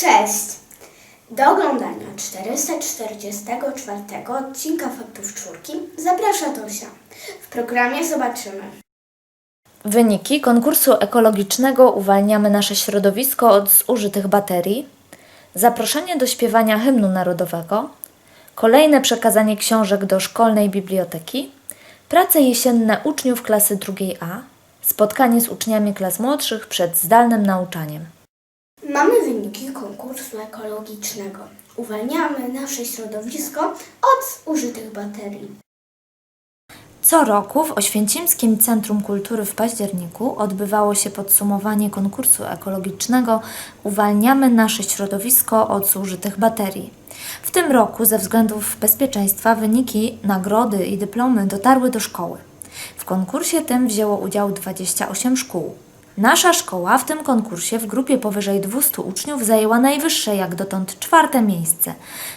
Cześć! Do oglądania 444 odcinka Faktów Czwórki zaprasza Tosia. W programie zobaczymy Wyniki konkursu ekologicznego Uwalniamy nasze środowisko od zużytych baterii, zaproszenie do śpiewania hymnu narodowego, kolejne przekazanie książek do szkolnej biblioteki, prace jesienne uczniów klasy drugiej A, spotkanie z uczniami klas młodszych przed zdalnym nauczaniem. Mamy wyniki konkursu ekologicznego. Uwalniamy nasze środowisko od użytych baterii. Co roku w Oświęcimskim Centrum Kultury w październiku odbywało się podsumowanie konkursu ekologicznego Uwalniamy nasze środowisko od zużytych baterii. W tym roku ze względów bezpieczeństwa wyniki, nagrody i dyplomy dotarły do szkoły. W konkursie tym wzięło udział 28 szkół. Nasza szkoła w tym konkursie w grupie powyżej 200 uczniów zajęła najwyższe jak dotąd czwarte miejsce.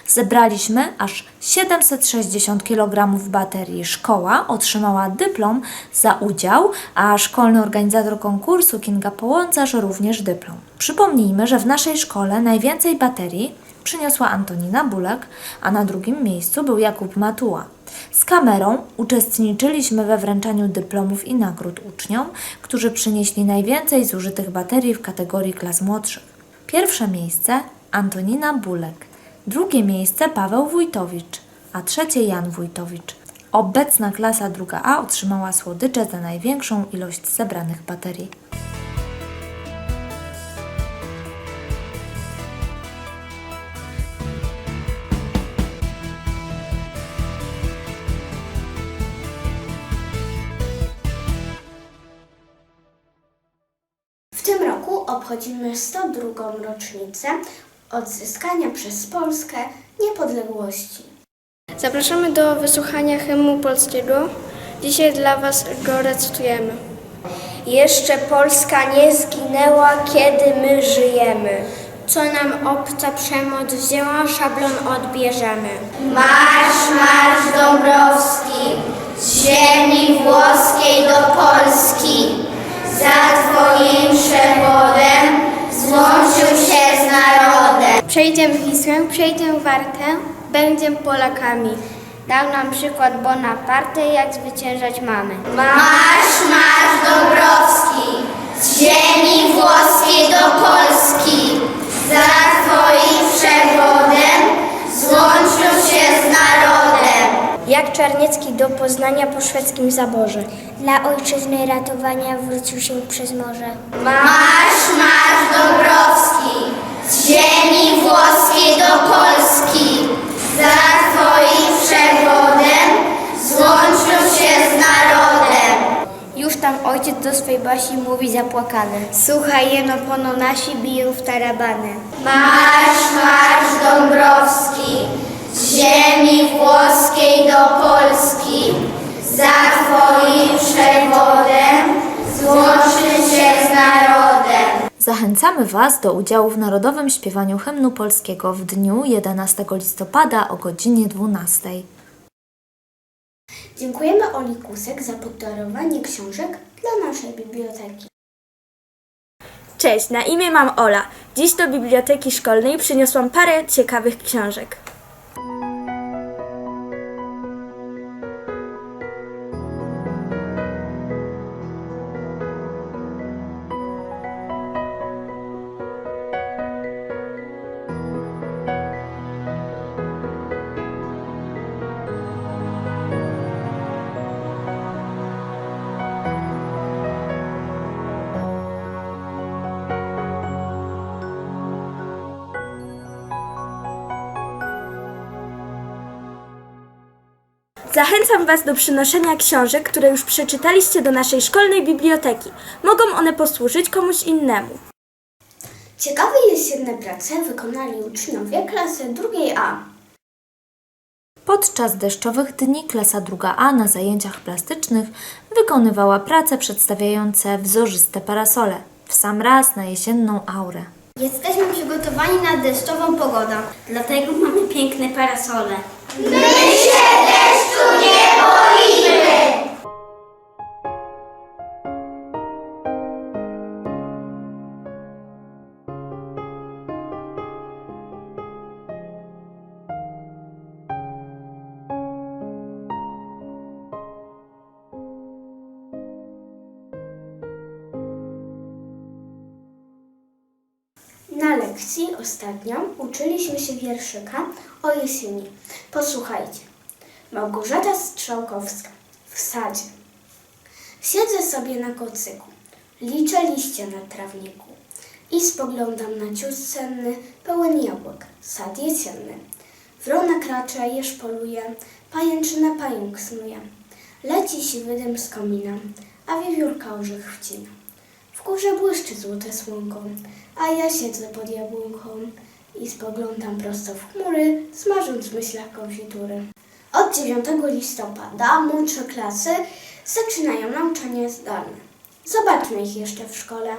Zebraliśmy aż 760 kg baterii. Szkoła otrzymała dyplom za udział, a szkolny organizator konkursu Kinga Połącarz również dyplom. Przypomnijmy, że w naszej szkole najwięcej baterii przyniosła Antonina Bulek, a na drugim miejscu był Jakub Matuła. Z kamerą uczestniczyliśmy we wręczaniu dyplomów i nagród uczniom, którzy przynieśli najwięcej zużytych baterii w kategorii klas młodszych. Pierwsze miejsce Antonina Bulek, drugie miejsce Paweł Wójtowicz, a trzecie Jan Wójtowicz. Obecna klasa druga A otrzymała słodycze za największą ilość zebranych baterii. Obchodzimy 102. rocznicę odzyskania przez Polskę niepodległości. Zapraszamy do wysłuchania hymnu polskiego. Dzisiaj dla Was go recytujemy. Jeszcze Polska nie zginęła, kiedy my żyjemy. Co nam obca przemoc wzięła, szablon odbierzemy. Marsz, marsz Dąbrowski, z ziemi włoskiej do Polski. Za Twoim przewodem Przejdziemy Wisłę, przejdziemy Wartę, będziemy Polakami. Dał nam przykład Bonaparte, jak zwyciężać mamy. Marsz, marsz Dąbrowski, z ziemi włoskiej do Polski. Za Twoim przewodem złączył się z narodem. Jak Czarniecki do Poznania po szwedzkim zaborze. Dla ojczyzny ratowania wrócił się przez morze. Marsz, marsz Dąbrowski, z ziemi włoskiej do Polski. Za Twoim przewodem złączył się z narodem. Już tam ojciec do swej basi mówi zapłakany. Słuchaj, jeno pono nasi biją w tarabany. Marsz, marsz Dąbrowski, z ziemi włoskiej do Polski. Za Twoim przewodem złączył się z narodem. Zachęcamy Was do udziału w Narodowym Śpiewaniu Hymnu Polskiego w dniu 11 listopada o godzinie 12. Dziękujemy Oli Kusek za podarowanie książek dla naszej biblioteki. Cześć, na imię mam Ola. Dziś do biblioteki szkolnej przyniosłam parę ciekawych książek. Zachęcam Was do przynoszenia książek, które już przeczytaliście do naszej szkolnej biblioteki. Mogą one posłużyć komuś innemu. Ciekawe jesienne prace wykonali uczniowie klasy drugiej A. Podczas deszczowych dni klasa druga A na zajęciach plastycznych wykonywała prace przedstawiające wzorzyste parasole, w sam raz na jesienną aurę. Jesteśmy przygotowani na deszczową pogodę, dlatego mamy piękne parasole. My się na lekcji ostatnią uczyliśmy się wierszyka o jesieni. Posłuchajcie. Małgorzata Strzałkowska w sadzie. Siedzę sobie na kocyku, liczę liście na trawniku i spoglądam na cius senny, pełen jabłek, sad jesienny. Wrona kracze, jeż poluje, pajęczyna pająk snuje. Leci siwy dym z komina, a wiewiórka orzech wcina. W górze błyszczy złote słonko, a ja siedzę pod jabłonką i spoglądam prosto w chmury, smażąc w myślach konfitury. Od 9 listopada młodsze klasy zaczynają nauczanie zdalne. Zobaczmy ich jeszcze w szkole.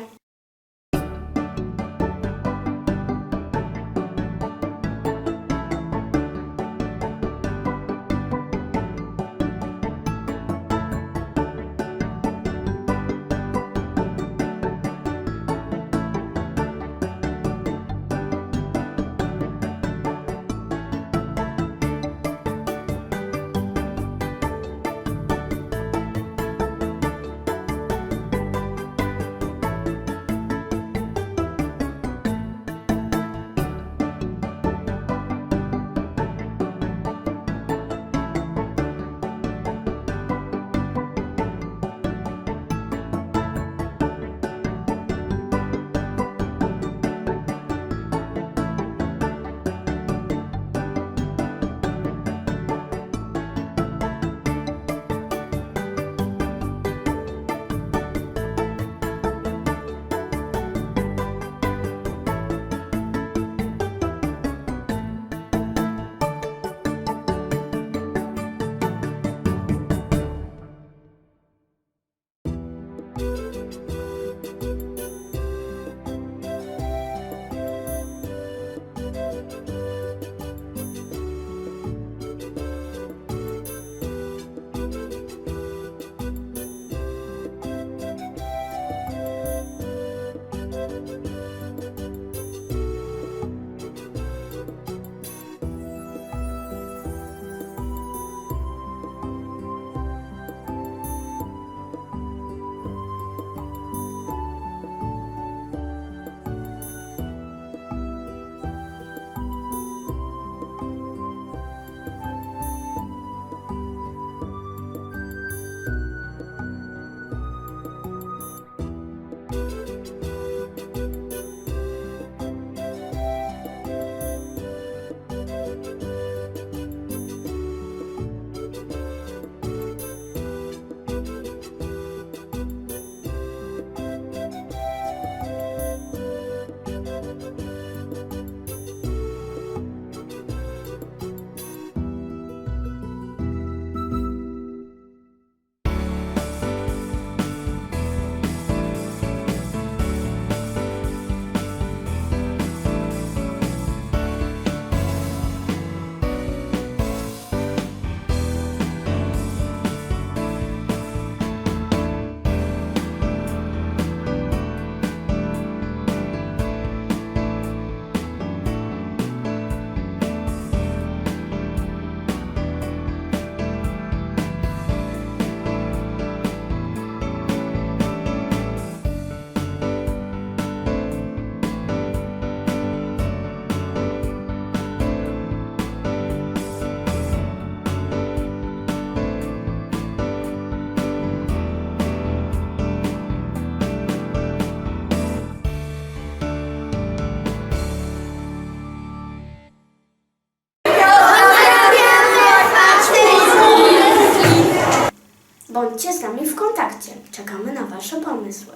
Bądźcie z nami w kontakcie. Czekamy na Wasze pomysły.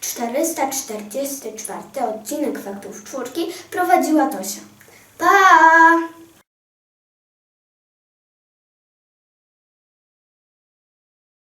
444 odcinek Faktów Czwórki prowadziła Tosia. Pa!